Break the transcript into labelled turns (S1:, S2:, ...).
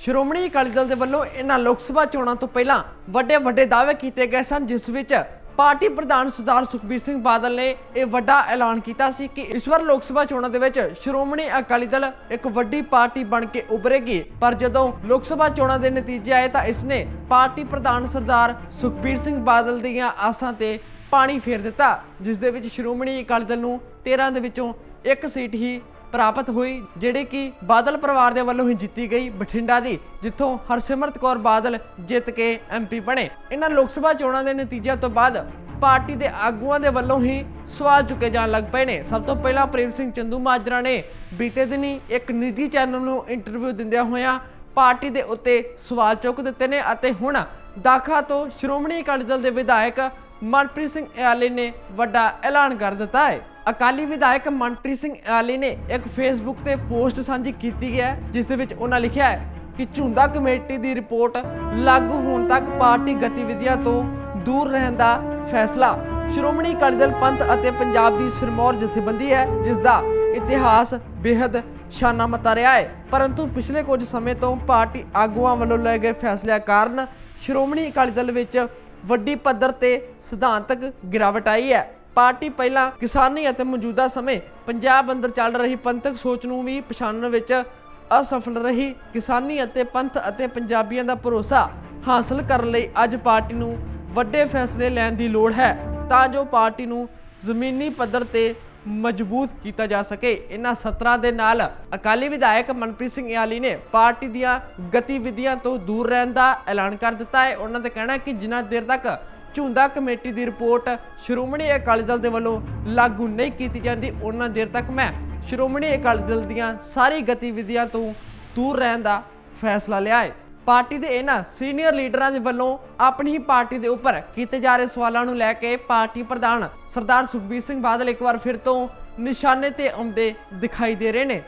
S1: ਸ਼੍ਰੋਮਣੀ ਅਕਾਲੀ ਦਲ ਦੇ ਵੱਲੋਂ ਇਹਨਾਂ ਲੋਕ ਸਭਾ ਚੋਣਾਂ ਤੋਂ ਪਹਿਲਾਂ ਵੱਡੇ ਵੱਡੇ ਦਾਅਵੇ ਕੀਤੇ ਗਏ ਸਨ, ਜਿਸ ਵਿੱਚ ਪਾਰਟੀ ਪ੍ਰਧਾਨ ਸਰਦਾਰ ਸੁਖਬੀਰ ਸਿੰਘ ਬਾਦਲ ਨੇ ਇਹ ਵੱਡਾ ਐਲਾਨ ਕੀਤਾ ਸੀ ਕਿ ਇਸ ਵਾਰ ਲੋਕ ਸਭਾ ਚੋਣਾਂ ਦੇ ਵਿੱਚ ਸ਼੍ਰੋਮਣੀ ਅਕਾਲੀ ਦਲ ਇੱਕ ਵੱਡੀ ਪਾਰਟੀ ਬਣ ਕੇ ਉਭਰੇਗੀ। ਪਰ ਜਦੋਂ ਲੋਕ ਸਭਾ ਚੋਣਾਂ ਦੇ ਨਤੀਜੇ ਆਏ ਤਾਂ ਇਸ ਨੇ ਪਾਰਟੀ ਪ੍ਰਧਾਨ ਸਰਦਾਰ ਸੁਖਬੀਰ ਸਿੰਘ ਬਾਦਲ ਦੀਆਂ ਆਸਾਂ ਤੇ ਪਾਣੀ ਫੇਰ ਦਿੱਤਾ, ਜਿਸ ਦੇ ਵਿੱਚ ਸ਼੍ਰੋਮਣੀ ਅਕਾਲੀ ਦਲ ਨੂੰ 13 ਦੇ ਵਿੱਚੋਂ ਇੱਕ ਸੀਟ ਹੀ ਪ੍ਰਾਪਤ ਹੋਈ, ਜਿਹੜੀ ਕਿ ਬਾਦਲ ਪਰਿਵਾਰ ਦੇ ਵੱਲੋਂ ਹੀ ਜਿੱਤੀ ਗਈ ਬਠਿੰਡਾ ਦੀ, ਜਿੱਥੋਂ ਹਰਸਿਮਰਤ ਕੌਰ ਬਾਦਲ ਜਿੱਤ ਕੇ ਐਮਪੀ ਬਣੇ। ਇਹਨਾਂ ਲੋਕ ਸਭਾ ਚੋਣਾਂ ਦੇ ਨਤੀਜਿਆਂ ਤੋਂ ਬਾਅਦ ਪਾਰਟੀ ਦੇ ਆਗੂਆਂ ਦੇ ਵੱਲੋਂ ਹੀ ਸਵਾਲ ਚੁੱਕੇ ਜਾਣ ਲੱਗ ਪਏ ਨੇ। ਸਭ ਤੋਂ ਪਹਿਲਾਂ ਪ੍ਰੇਮ ਸਿੰਘ ਚੰਦੂ ਮਾਜਰਾ ਨੇ ਬੀਤੇ ਦਿਨੀ ਇੱਕ ਨਿੱਜੀ ਚੈਨਲ ਨੂੰ ਇੰਟਰਵਿਊ ਦਿੰਦਿਆਂ ਹੋਇਆਂ ਪਾਰਟੀ ਦੇ ਉੱਤੇ ਸਵਾਲ ਚੁੱਕ ਦਿੱਤੇ ਨੇ ਅਤੇ ਹੁਣ ਦਾਖਾ ਤੋਂ ਸ਼੍ਰੋਮਣੀ ਅਕਾਲੀ ਦਲ ਦੇ ਵਿਧਾਇਕ ਮਨਪ੍ਰੀਤ ਸਿੰਘ ਇਆਲੀ ਨੇ ਵੱਡਾ ਐਲਾਨ ਕਰ ਦਿੱਤਾ ਹੈ। ਅਕਾਲੀ ਵਿਧਾਇਕ ਮਨਪ੍ਰੀਤ ਸਿੰਘ ਇਆਲੀ ਨੇ ਇੱਕ ਫੇਸਬੁੱਕ ਤੇ ਪੋਸਟ ਸਾਂਝੀ ਕੀਤੀ ਹੈ, ਜਿਸ ਦੇ ਵਿੱਚ ਉਹਨਾਂ ਲਿਖਿਆ ਹੈ ਕਿ ਝੁੰਦਾ ਕਮੇਟੀ ਦੀ ਰਿਪੋਰਟ ਲਾਗੂ ਹੋਣ ਤੱਕ ਪਾਰਟੀ ਗਤੀਵਿਧੀਆਂ ਤੋਂ ਦੂਰ ਰਹਿਣ ਦਾ ਫੈਸਲਾ ਸ਼੍ਰੋਮਣੀ ਅਕਾਲੀ ਦਲ ਪੰਥ ਅਤੇ ਪੰਜਾਬ ਦੀ ਸਿਰਮੌਰ ਜਥੇਬੰਦੀ ਹੈ, ਜਿਸ ਦਾ ਇਤਿਹਾਸ ਬੇहद ਸ਼ਾਨਾਮਤਾ ਰਿਹਾ ਹੈ। ਪਰੰਤੂ ਪਿਛਲੇ ਕੁਝ ਸਮੇਂ ਤੋਂ ਪਾਰਟੀ ਆਗੂਆਂ ਵੱਲੋਂ ਲਏ ਗਏ ਫੈਸਲਿਆਂ ਕਾਰਨ ਸ਼੍ਰੋਮਣੀ ਅਕਾਲੀ ਦਲ ਵਿੱਚ ਵੱਡੀ ਪੱਧਰ ਤੇ ਸਿਧਾਂਤਕ ਗਿਰਾਵਟ ਆਈ ਹੈ। ਪਾਰਟੀ ਪਹਿਲਾਂ ਕਿਸਾਨੀ ਅਤੇ ਮੌਜੂਦਾ ਸਮੇਂ ਪੰਜਾਬ ਅੰਦਰ ਚੱਲ ਰਹੀ ਪੰਥਕ ਸੋਚ ਨੂੰ ਵੀ ਪਛਾਣਨ ਵਿੱਚ ਅਸਫਲ ਰਹੀ। ਕਿਸਾਨੀ ਅਤੇ ਪੰਥ ਅਤੇ ਪੰਜਾਬੀਆਂ ਦਾ ਭਰੋਸਾ ਹਾਸਲ ਕਰਨ ਲਈ ਅੱਜ ਪਾਰਟੀ ਨੂੰ ਵੱਡੇ ਫੈਸਲੇ ਲੈਣ ਦੀ ਲੋੜ ਹੈ। ਤਾਂ ਜੋ ਪਾਰਟੀ ਨੂੰ ਜ਼ਮੀਨੀ ਪੱਧਰ ਤੇ ਮਜ਼ਬੂਤ ਕੀਤਾ ਜਾ ਸਕੇ। ਇਹਨਾਂ ਸਤਰਾਂ ਦੇ ਨਾਲ ਅਕਾਲੀ ਵਿਧਾਇਕ ਮਨਪ੍ਰੀਤ ਸਿੰਘ ਇਆਲੀ ਨੇ ਪਾਰਟੀ ਦੀਆਂ ਗਤੀਵਿਧੀਆਂ ਤੋਂ ਦੂਰ ਰਹਿਣ ਦਾ ਐਲਾਨ ਕਰ ਦਿੱਤਾ ਹੈ। ਉਹਨਾਂ ਦਾ ਕਹਿਣਾ ਹੈ ਕਿ ਜਿੰਨਾ ਦੇਰ ਤੱਕ ਝੁੰਦਾ ਕਮੇਟੀ ਦੀ ਰਿਪੋਰਟ ਸ਼੍ਰੋਮਣੀ ਅਕਾਲੀ ਦਲ ਦੇ ਵੱਲੋਂ ਲਾਗੂ ਨਹੀਂ ਕੀਤੀ ਜਾਂਦੀ ਉਹਨਾਂ ਦੇਰ ਤੱਕ ਮੈਂ ਸ਼੍ਰੋਮਣੀ ਅਕਾਲੀ ਦਲ ਦੀਆਂ ਸਾਰੀ ਗਤੀਵਿਧੀਆਂ ਤੋਂ ਦੂਰ ਰਹਿਣ ਦਾ ਫੈਸਲਾ ਲਿਆ ਹੈ। ਪਾਰਟੀ ਦੇ ਇਹਨਾਂ ਸੀਨੀਅਰ ਲੀਡਰਾਂ ਦੇ ਵੱਲੋਂ ਆਪਣੀ ਹੀ ਪਾਰਟੀ ਦੇ ਉੱਪਰ ਕੀਤੇ ਜਾ ਰਹੇ ਸਵਾਲਾਂ ਨੂੰ ਲੈ ਕੇ ਪਾਰਟੀ ਪ੍ਰਧਾਨ ਸਰਦਾਰ ਸੁਖਬੀਰ ਸਿੰਘ ਬਾਦਲ ਇੱਕ ਵਾਰ ਫਿਰ ਤੋਂ ਨਿਸ਼ਾਨੇ ਤੇ ਆਉਂਦੇ ਦਿਖਾਈ ਦੇ ਰਹੇ ਨੇ।